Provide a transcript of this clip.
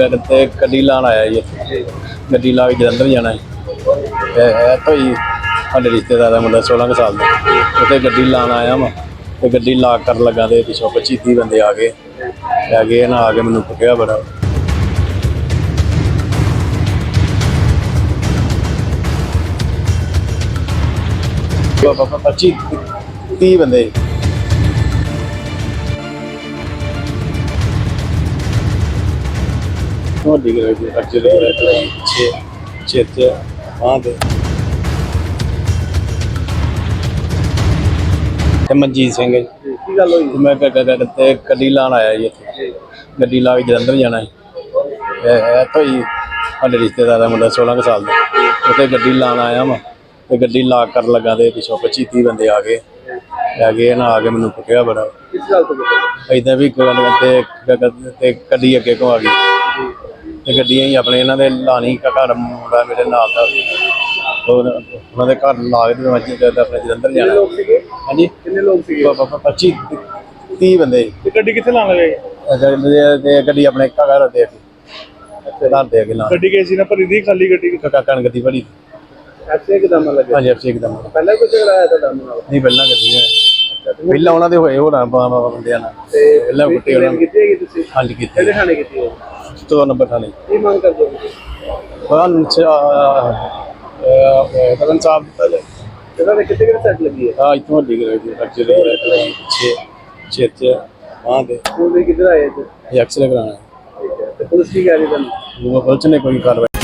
ਗੱਡ ਤੇ ਗੱਡੀ ਲਾਣ ਆਇਆ ਜੀ। ਇੱਥੇ। ਗੱਡੀ ਲਾ ਕੇ ਜਲੰਧਰ ਜਾਣਾ ਹੈ ਇਹ ਹੈ ਤਾਂ ਸਾਡੇ ਰਿਸ਼ਤੇਦਾਰ ਦਾ ਮੁੰਡਾ 16 ਕੁ ਸਾਲ ਦਾ। ਉੱਥੇ ਗੱਡੀ ਲਾਣ ਆਇਆ ਮੈਂ ਤੇ ਗੱਡੀ ਲਾ ਕਰਨ ਲੱਗਾ ਤੇ ਪਿੱਛੋਂ 25 30 ਬੰਦੇ ਆ ਗਏ। ਆ ਗਏ ਨਾ ਆ ਕੇ ਮੈਨੂੰ ਕੁੱਟਿਆ ਬੜਾ। ਬਾਬਾ 25 30 ਬੰਦੇ। ਤੁਹਾਡੀ ਦੇ ਤੇ ਮਨਜੀਤ ਸਿੰਘ ਹੈ ਜੀ। ਕੀ ਗੱਲ ਹੋਈ? ਤੇ ਮੈਂ ਗ- ਗ- ਤੇ ਗੱਡੀ ਲਾਣ ਆਇਆ ਜੀ ਇੱਥੇ। ਗੱਡੀ ਲਾ ਕੇ ਜਲੰਧਰ ਜਾਣਾ ਹੈ ਇਹ ਤਾਂ ਹੀ ਸਾਡੇ ਰਿਸ਼ਤੇਦਾਰ ਦਾ ਮੁੰਡਾ 16 ਕੁ ਸਾਲ ਦਾ। ਉੱਥੇ ਗੱਡੀ ਲਾਣ ਆਇਆ ਮੈਂ ਤੇ ਗੱਡੀ ਲਾ ਕਰਨ ਲੱਗਾ ਤੇ ਪਿੱਛੋਂ 25 30 ਬੰਦੇ ਆ ਗਏ। ਆ ਗਏ ਨਾ ਆ ਕੇ ਮੈਨੂੰ ਕੁੱਟਿਆ ਬੜਾ। ਕਿਸ ਗੱਲ ਤੋਂ ਬਚੇ ਇਦਾਂ ਵੀ ਗੱਲ ਤੇ ਤੇ ਗੱਡੀ ਅੱਗੇ ਕੋ ਆ ਗਈ। ਤੇ ਗੱਡੀਆਂ ਹੀ ਆਪਣੇ ਇਹਨਾਂ ਦੇ ਲਾਣੀ ਘਰ ਮੁੰਡਾ ਮੇਰੇ ਨਾਲ ਦਾ। ਉਹਨਾਂ ਦੇ ਘਰ ਲਾ ਕੇ ਤੇ ਮੈਂ ਅੱਜ ਆਪਣੇ ਜਲੰਧਰ ਜਾਣਾ। ਹਾਂਜੀ। ਕਿੰਨੇ ਲੋਕ ਸੀਗੇ? 25 30 ਬੰਦੇ। ਤੇ ਗੱਡੀ ਕਿੱਥੇ ਲਾਣ ਲਗੇ? ਤੇ ਤੇ ਗੱਡੀ ਆਪਣੇ ਘਰ ਦੇ ਅੱਗੇ। ਘਰ ਦੇ ਅੱਗੇ ਲਾ ਗੱਡੀ ਗਈ ਸੀ ਨਾ ਭਰੀ ਦੀ ਖਾਲੀ ਗੱਡੀ ਕਾਕਾ ਕਣ ਗੱਡੀ ਬੜੀ ਐਸੇ ਕਿਦਾਂ ਲੱਗੇ? ਹਾਂਜੀ ਐਫਸੀ ਇੱਕਦਮ ਪਹਿਲਾਂ ਕੁਝ ਕਰਾਇਆ ਤੁਹਾਡਾ ਨਾਲ? ਨਹੀਂ ਪਹਿਲਾਂ ਗੱਡੀ ਹੈ ਪਹਿਲਾਂ ਉਹਨਾਂ ਦੇ ਹੋਏ ਹੋਣਾ ਬੰਦਿਆਂ ਨਾਲ। ਤੇ ਪਹਿਲਾਂ ਕੁੱਟੇ ਉਹਨਾਂ ਕੀਤੀ ਤੁਸੀਂ? ਹਾਂਜੀ ਕੀਤੀ ਕਿਹੜੇ ਥਾਣੇ ਕੀਤੀ ਤੋਂ ਨੰਬਰ ਥਾਣੇ ਕੀ ਮੰਗ ਕਰਦੇ ਹੋ ਬਨ ਤਰਨ ਸਾਹਿਬ ਇਹਨਾਂ ਦੇ ਕਿੱਥੇ ਕਿੱਥੇ ਸੱਟ ਲੱਗੀ ਹੈ? ਆ ਇਤੋਂ ਵੱਡੀ ਗਰੇ ਦੀ ਐਕਚੁਅਲੀ ਛੇ ਛੇ ਤੇ ਹਾਂ ਦੇ ਵੀ ਕਿੱਧਰ ਆਏ ਤੇ। ਐਕਸਰੇ ਕਰਾਣਾ ਹੈ ਤੇ ਪੁਲਿਸ ਕੀ ਕਹਿ ਰਹੀ ਤੁਹਾਨੂੰ? ਉਹ ਪੁਲਿਸ ਨੇ ਕੋਈ ਕਾਰਵਾਈ